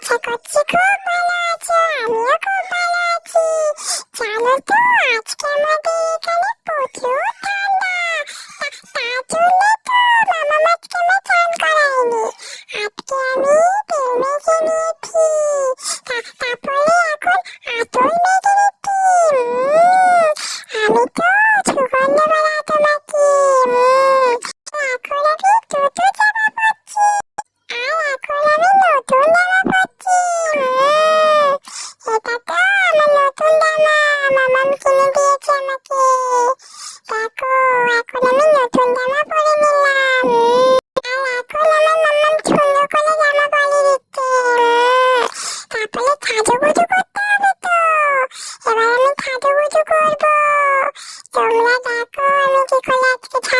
ちゃこちこまらちゃ、よこまらち、ちゃるとあつけまでいかれぽちゅうたんだ。た、たちゅねとまもまつけまちゃんからいに、あつけみてみじりぴー、た、たぽりやこん、あといみじりぴー、うーん、ありと তারপরে সাজুগুজু করতে হবে তো। এবার আমি সাজুগুজু করব। তোমরা দেখো আমি কি করে আজকে